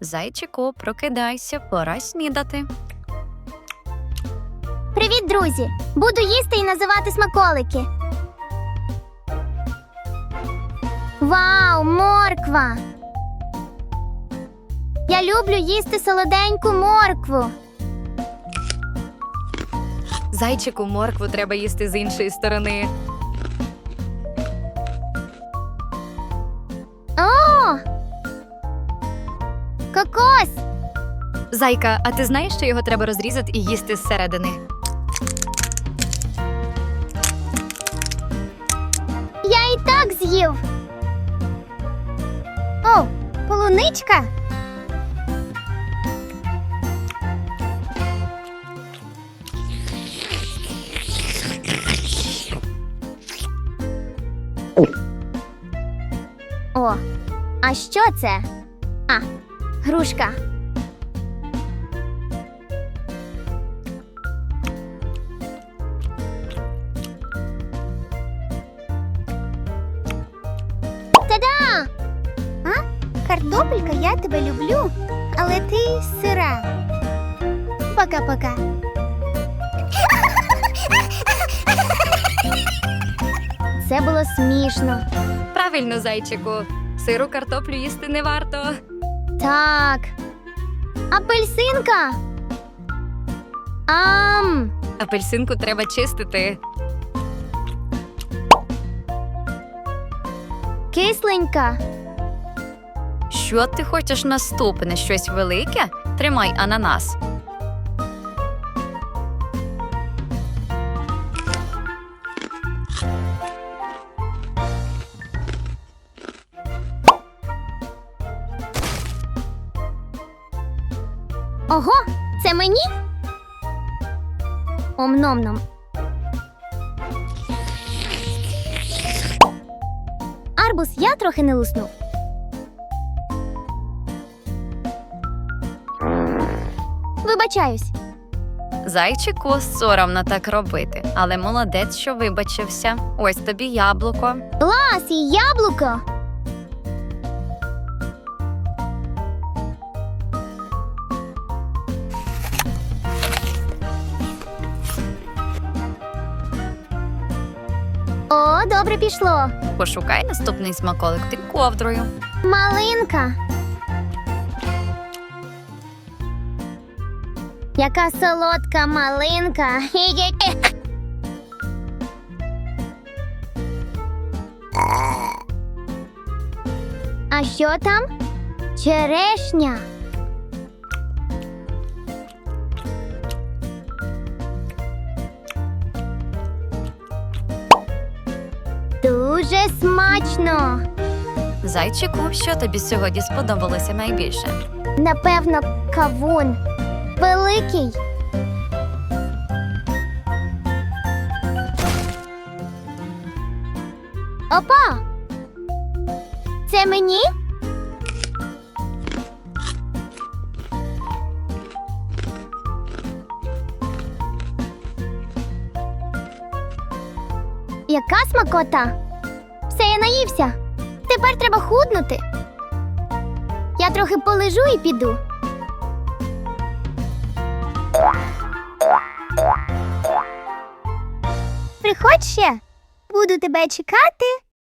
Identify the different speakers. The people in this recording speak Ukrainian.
Speaker 1: Зайчику, прокидайся, пора снідати.
Speaker 2: Привіт, друзі! Буду їсти і називати смаколики. Вау, морква! Я люблю їсти солоденьку моркву.
Speaker 1: Зайчику, моркву треба їсти з іншої сторони.
Speaker 2: Кокос!
Speaker 1: Зайка, а ти знаєш, що його треба розрізати і їсти зсередини?
Speaker 2: Я і так з'їв. О, полуничка. О, а що це? А, грушка. Та-да! А? Картопелька, я тебе люблю, але ти сира. Пока-пока. Це було смішно.
Speaker 1: Правильно, зайчику. Сиру картоплю їсти не варто.
Speaker 2: Так. Апельсинка. Ам.
Speaker 1: Апельсинку треба чистити.
Speaker 2: Кисленька.
Speaker 1: Що ти хочеш наступне? Щось велике? Тримай ананас.
Speaker 2: Ого, це мені? Ом-ном-ном. Арбуз я трохи не луснув. Вибачаюсь.
Speaker 1: Зайчику, соромно так робити, але молодець, що вибачився. Ось тобі яблуко.
Speaker 2: Клас і яблуко. О, добре пішло.
Speaker 1: Пошукай наступний смаколик ти ковдрою.
Speaker 2: Малинка. Яка солодка малинка. А що там? Черешня. Дуже смачно.
Speaker 1: Зайчику, що тобі сьогодні сподобалося найбільше?
Speaker 2: Напевно, кавун. Великий. Опа! Це мені? Яка смакота? Все, я наївся. Тепер треба худнути. Я трохи полежу і піду. Приходь ще. Буду тебе чекати.